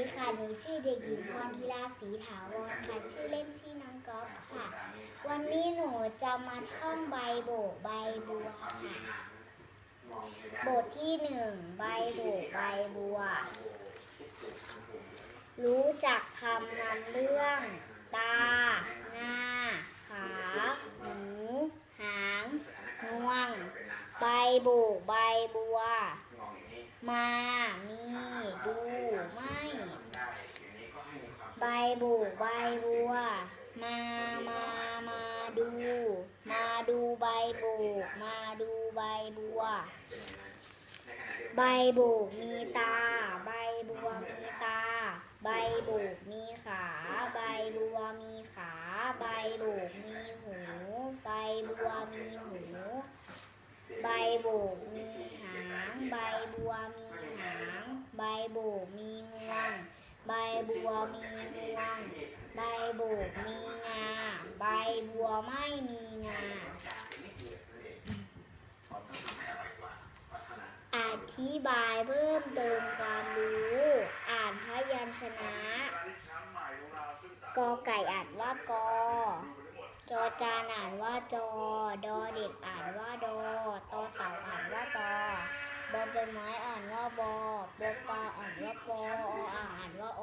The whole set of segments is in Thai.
ดีค่ะ หนูชื่อเด็กหญิงพรธิลาศรีถาวรค่ะ ชื่อเล่นชื่อน้องก๊อฟค่ะ วันนี้หนูจะมาท่องใบโบกใบบัวค่ะ บทที่หนึ่งใบโบกใบบัว รู้จักคำนำเรื่อง ตางาขา หู หางงวง ใบโบกใบบัว มา มีดู ใบบุกใบบัว มามามาดู มาดูใบบุกมาดูใบบัว ใบบุกมีตา ใบบัวมีตา ใบบุกมีขา ใบบัวมีขา ใบบุกมีหู ใบบัวมีหูใบโบกมีหาง ใบบัวมีหาง ใบโบกมีงวง ใบบัวมีงวง ใบโบกมีงา ใบบัวไม่มีงา อธิบายเพิ่มเติมความรู้ อ่านพยัญชนะกอไก่อ่านว่ากอจอจานอ่านว่าจอ ดอเด็กอ่านว่าดอ ตอเสาอ่านว่าตอ บอใบไม้อ่านว่าบอบอปลาอ่านว่าปอออ่างอ่านว่าโอ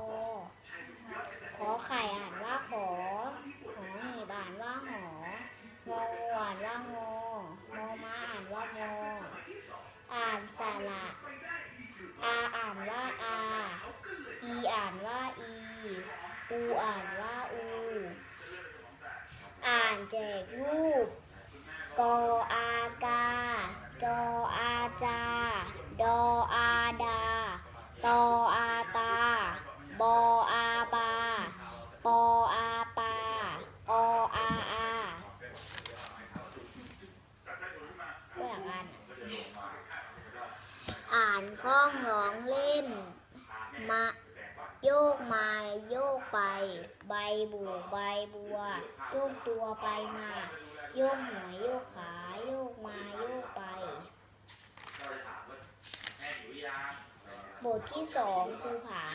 ขอไข่อ่านว่าขอ หอหีบอ่านว่าหอ งองูอ่านว่างอมอม้าอ่านว่ามออ่านสระอาอ่านว่าอาอีอ่านว่าอีอูอ่านว่าอูอ่านแจกรูปกออากาจออาจา ดออาดา ตออาตา บออาบา ปออาปา ออาอาก็อยากอ่านอะอ่านข้องร้องเล่น มาโยกมาโยกไป ใบบูใบบัว โยกตัวไปมา โยกหัวโยกขาโยกมาโยกไป บทที่สองภูผา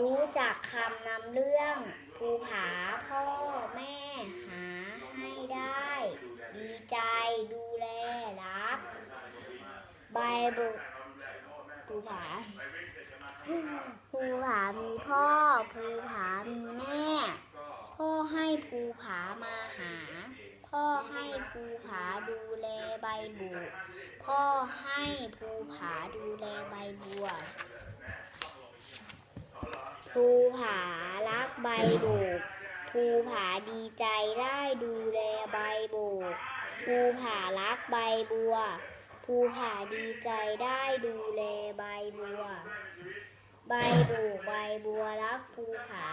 รู้จักคำนำเรื่องภูผาพ่อ ใบบุภูผาภูผามีพ่อภูผามีแม่ พ่อให้ภูผามาหา พ่อให้ภูผาดูแลใบบุพ่อให้ภูผาดูแลใบบัวภูผารักใบบุภูผาดีใจได้ดูแลใบบุภูผารักใบบัว ภูผาดีใจได้ดูแลใบบัว ใบบุใบบัวรักภูผา